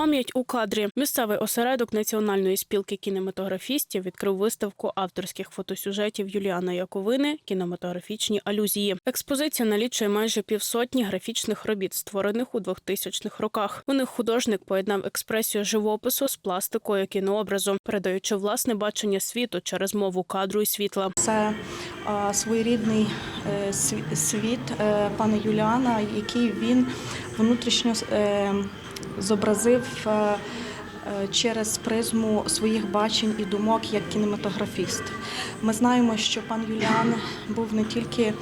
Пам'ять у кадрі. Місцевий осередок Національної спілки кінематографістів відкрив виставку авторських фотосюжетів Юліана Яковини Кінематографічні алюзії. Експозиція налічує майже півсотні графічних робіт, створених у 2000-х роках. У них художник поєднав експресію живопису з пластикою кінообразу, передаючи власне бачення світу через мову кадру і світла. Це а, своєрідний е, світ е, пана Юліана, який він внутрішньо е, зобразив е, е, через призму своїх бачень і думок як кінематографіст. Ми знаємо, що пан Юліан був не тільки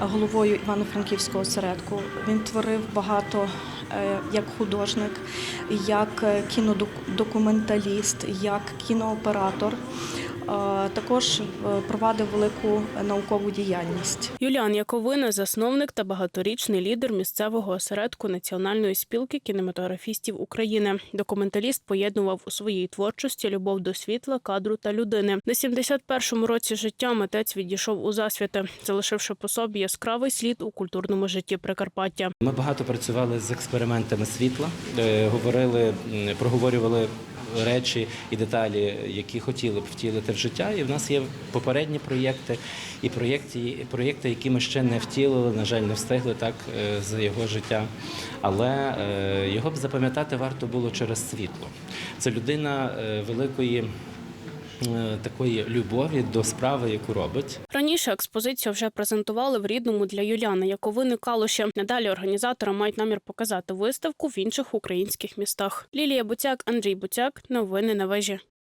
головою Івано-Франківського осередку, він творив багато е, як художник, як кінодокументаліст, як кінооператор. Е, Також е, провадив велику наукову діяльність. Юліан Яковина, засновник та багаторічний лідер місцевого осередку Національної спілки кінематографістів України. Документаліст поєднував у своїй творчості любов до світла, кадру та людини. На 71-му році життя митець відійшов у засвіти, залишивши по собі яскравий слід у культурному житті Прикарпаття. Ми багато працювали з експериментами світла, е, говорили, проговорювали речі і деталі, які хотіли б втілити в життя. І в нас є попередні проєкти і проєкти, і проєкти, які ми ще не втілили, на жаль, не встигли так е, за його життя. Але е, його б запам'ятати варто було через світло. Це людина е, великої. Е, Такої любові до справи, яку робить, Раніше експозицію вже презентували в рідному для Юліана Яковини Калуші. Надалі організатори мають намір показати виставку в інших українських містах. Лілія Буцяк, Андрій Буцяк. Новини на вежі.